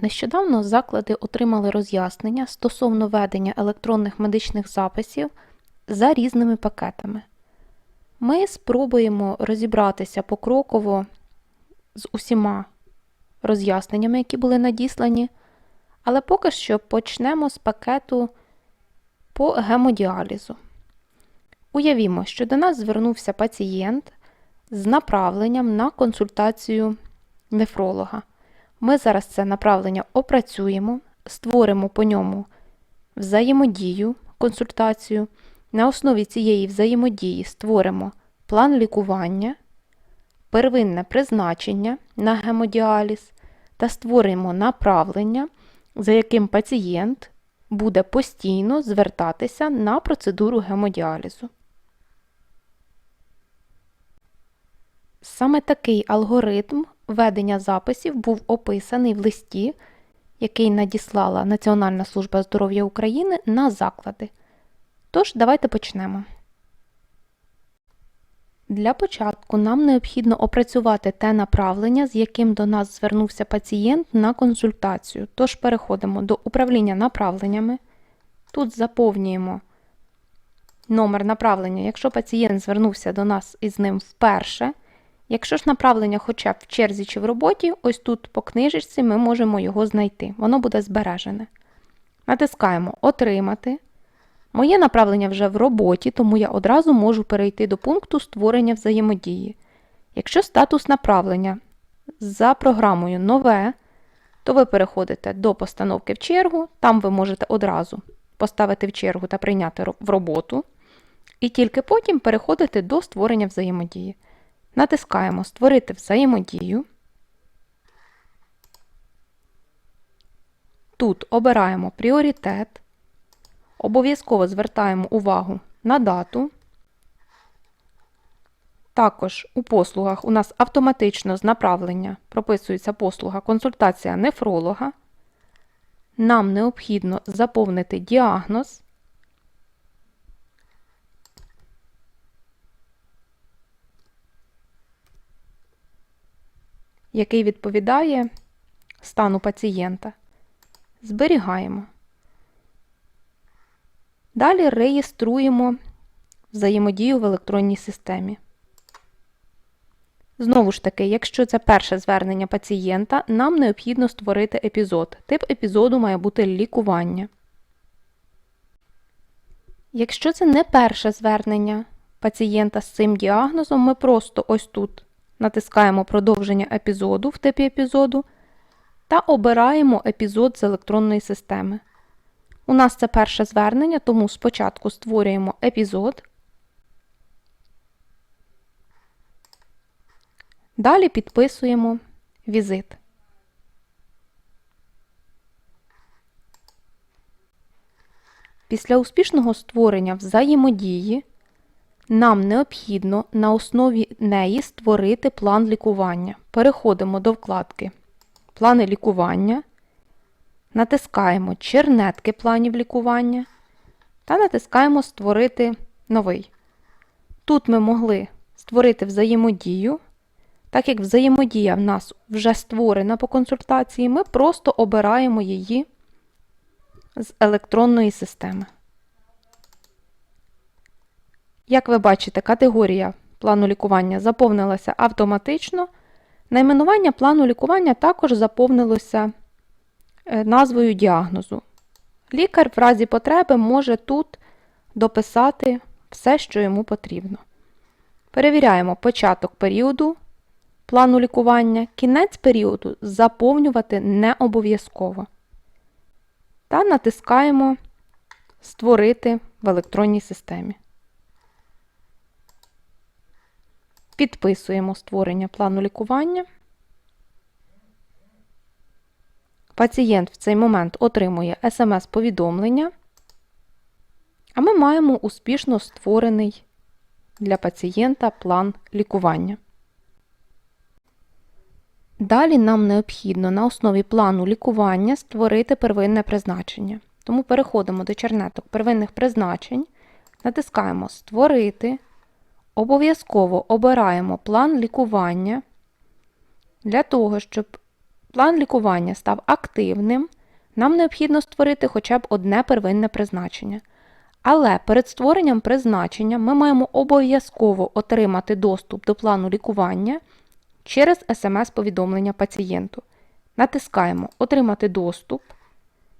Нещодавно заклади отримали роз'яснення стосовно ведення електронних медичних записів за різними пакетами. Ми спробуємо розібратися покроково з усіма роз'ясненнями, які були надіслані, але поки що почнемо з пакету по гемодіалізу. Уявімо, що до нас звернувся пацієнт з направленням на консультацію нефролога. Ми зараз це направлення опрацюємо, створимо по ньому взаємодію, консультацію. На основі цієї взаємодії створимо план лікування, первинне призначення на гемодіаліз та створимо направлення, за яким пацієнт буде постійно звертатися на процедуру гемодіалізу. Саме такий алгоритм ведення записів був описаний в листі, який надіслала Національна служба здоров'я України на заклади. Тож, давайте почнемо. Для початку нам необхідно опрацювати те направлення, з яким до нас звернувся пацієнт на консультацію. Тож переходимо до управління направленнями. Тут заповнюємо номер направлення, якщо пацієнт звернувся до нас із ним вперше. Якщо ж направлення хоча б в черзі чи в роботі, ось тут по книжечці ми можемо його знайти. Воно буде збережене. Натискаємо Отримати. Моє направлення вже в роботі, тому я одразу можу перейти до пункту створення взаємодії. Якщо статус направлення за програмою нове, то ви переходите до постановки в чергу, там ви можете одразу поставити в чергу та прийняти в роботу. І тільки потім переходите до створення взаємодії. Натискаємо Створити взаємодію. Тут обираємо пріоритет. Обов'язково звертаємо увагу на дату. Також у послугах у нас автоматично з направлення прописується послуга консультація нефролога. Нам необхідно заповнити діагноз. Який відповідає стану пацієнта. Зберігаємо. Далі реєструємо взаємодію в електронній системі. Знову ж таки, якщо це перше звернення пацієнта, нам необхідно створити епізод. Тип епізоду має бути лікування. Якщо це не перше звернення пацієнта з цим діагнозом, ми просто ось тут натискаємо продовження епізоду в типі епізоду та обираємо епізод з електронної системи. У нас це перше звернення, тому спочатку створюємо епізод. Далі підписуємо візит. Після успішного створення взаємодії нам необхідно на основі неї створити план лікування. Переходимо до вкладки Плани лікування, натискаємо чернетки планів лікування та натискаємо Створити новий. Тут ми могли створити взаємодію. Так як взаємодія в нас вже створена по консультації, ми просто обираємо її з електронної системи. Як ви бачите, категорія плану лікування заповнилася автоматично. Найменування плану лікування також заповнилося е, назвою діагнозу. Лікар в разі потреби може тут дописати все, що йому потрібно. Перевіряємо початок періоду плану лікування, кінець періоду заповнювати не обов'язково. Та натискаємо Створити в електронній системі. Підписуємо створення плану лікування. Пацієнт в цей момент отримує смс-повідомлення, а ми маємо успішно створений для пацієнта план лікування. Далі нам необхідно на основі плану лікування створити первинне призначення. Тому переходимо до чернеток первинних призначень, натискаємо Створити. Обов'язково обираємо план лікування для того, щоб план лікування став активним, нам необхідно створити хоча б одне первинне призначення. Але перед створенням призначення ми маємо обов'язково отримати доступ до плану лікування через смс-повідомлення пацієнту. Натискаємо Отримати доступ.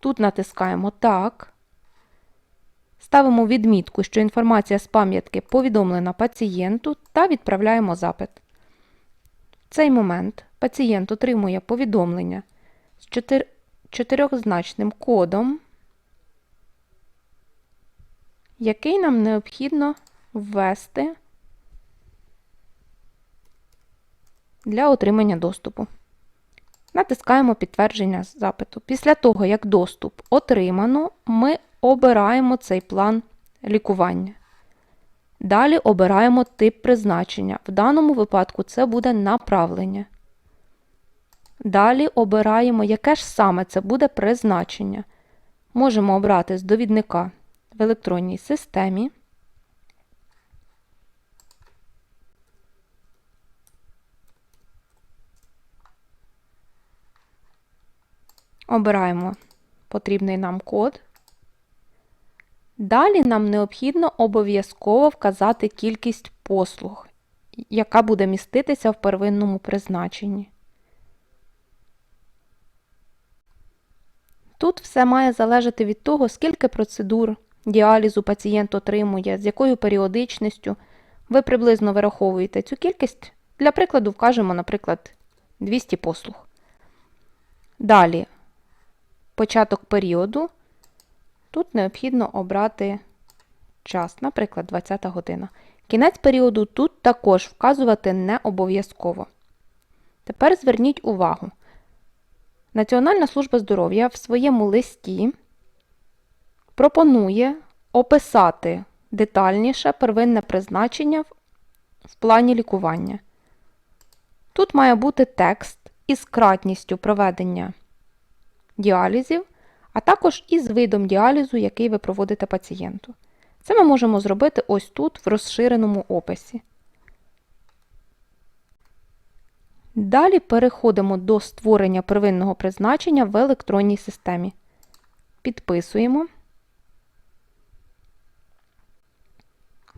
Тут натискаємо Так. Ставимо відмітку, що інформація з пам'ятки повідомлена пацієнту та відправляємо запит. В цей момент пацієнт отримує повідомлення з чотир- чотирьохзначним кодом, який нам необхідно ввести для отримання доступу. Натискаємо підтвердження запиту. Після того, як доступ отримано, ми обираємо цей план лікування. Далі обираємо тип призначення. В даному випадку це буде направлення. Далі обираємо, яке ж саме це буде призначення. Можемо обрати з довідника в електронній системі. Обираємо потрібний нам код. Далі нам необхідно обов'язково вказати кількість послуг, яка буде міститися в первинному призначенні. Тут все має залежати від того, скільки процедур діалізу пацієнт отримує, з якою періодичністю. Ви приблизно вираховуєте цю кількість. Для прикладу, вкажемо, наприклад, 200 послуг. Далі, початок періоду. Тут необхідно обрати час, наприклад, 20 година. Кінець періоду тут також вказувати не обов'язково. Тепер зверніть увагу. Національна служба здоров'я в своєму листі пропонує описати детальніше первинне призначення в плані лікування. Тут має бути текст із кратністю проведення діалізів, а також із видом діалізу, який ви проводите пацієнту. Це ми можемо зробити ось тут, в розширеному описі. Далі переходимо до створення первинного призначення в електронній системі. Підписуємо.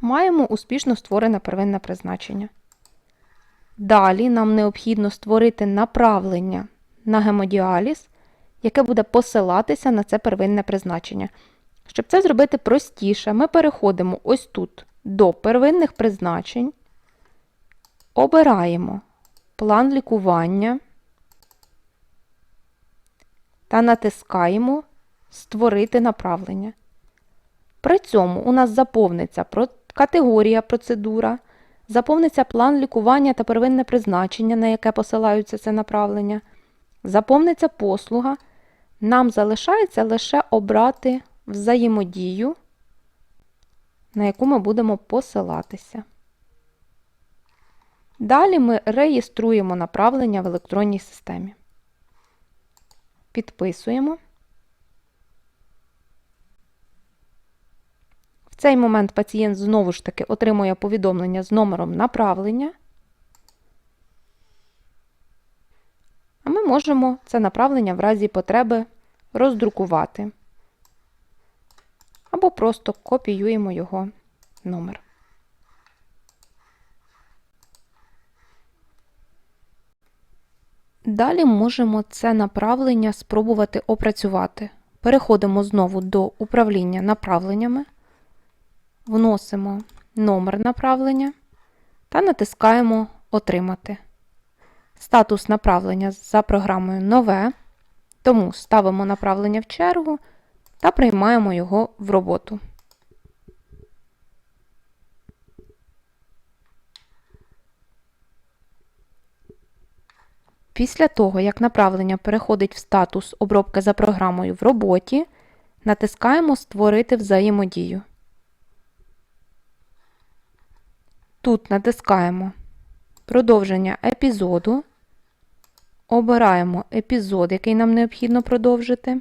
Маємо успішно створене первинне призначення. Далі нам необхідно створити направлення на гемодіаліз, яке буде посилатися на це первинне призначення. Щоб це зробити простіше, ми переходимо ось тут до первинних призначень, обираємо план лікування та натискаємо Створити направлення. При цьому у нас заповниться категорія процедура, заповниться план лікування та первинне призначення, на яке посилаються це направлення, заповниться послуга. Нам залишається лише обрати взаємодію, на яку ми будемо посилатися. Далі ми реєструємо направлення в електронній системі. Підписуємо. В цей момент пацієнт знову ж таки отримує повідомлення з номером направлення. А ми можемо це направлення в разі потреби роздрукувати. Або просто копіюємо його номер. Далі можемо це направлення спробувати опрацювати. Переходимо знову до управління направленнями, вносимо номер направлення та натискаємо Отримати. Статус направлення за програмою Нове, тому ставимо направлення в чергу та приймаємо його в роботу. Після того, як направлення переходить в статус обробка за програмою в роботі, натискаємо Створити взаємодію. Тут натискаємо Продовження епізоду, обираємо епізод, який нам необхідно продовжити,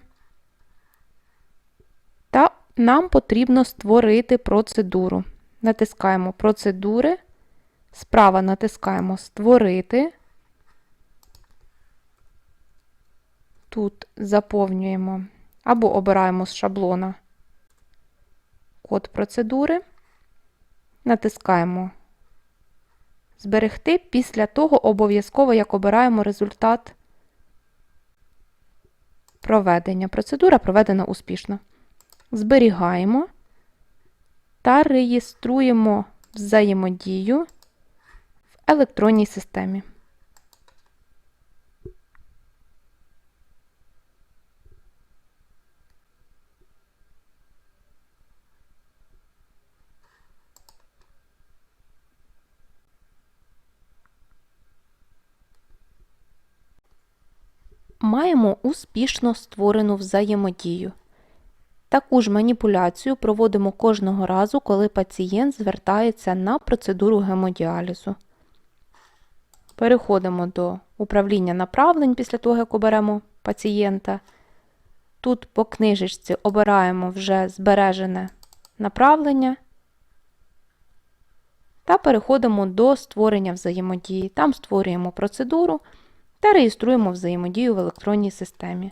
та нам потрібно створити процедуру. Натискаємо Процедури, справа натискаємо Створити. Тут заповнюємо або обираємо з шаблона код процедури, натискаємо Зберегти. Після того обов'язково, як обираємо результат проведення. Процедура проведена успішно. Зберігаємо та реєструємо взаємодію в електронній системі. Маємо успішно створену взаємодію. Таку ж маніпуляцію проводимо кожного разу, коли пацієнт звертається на процедуру гемодіалізу. Переходимо до управління направлень після того, як оберемо пацієнта. Тут по книжечці обираємо вже збережене направлення та переходимо до створення взаємодії. Там створюємо процедуру та реєструємо взаємодію в електронній системі.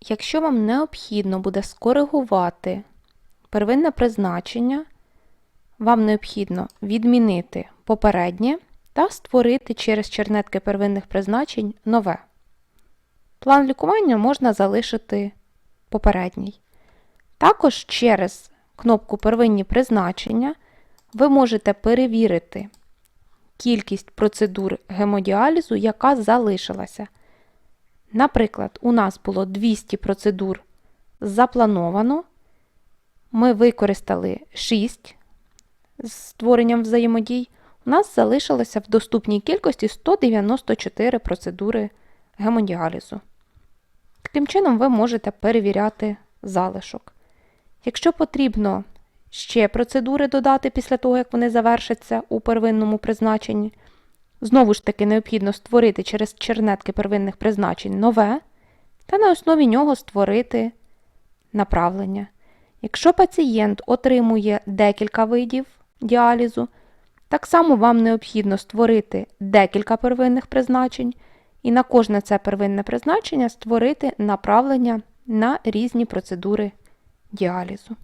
Якщо вам необхідно буде скоригувати первинне призначення, вам необхідно відмінити попереднє та створити через чернетки первинних призначень нове. План лікування можна залишити попередній. Також через кнопку Первинні призначення ви можете перевірити кількість процедур гемодіалізу, яка залишилася. Наприклад, у нас було 200 процедур заплановано. Ми використали 6 з створенням взаємодій. У нас залишилося в доступній кількості 194 процедури гемодіалізу. Таким чином, ви можете перевіряти залишок. Якщо потрібно ще процедури додати після того, як вони завершаться у первинному призначенні, Знову ж таки, необхідно створити через чернетки первинних призначень нове та на основі нього створити направлення. Якщо пацієнт отримує декілька видів діалізу, так само вам необхідно створити декілька первинних призначень і на кожне це первинне призначення створити направлення на різні процедури діалізу.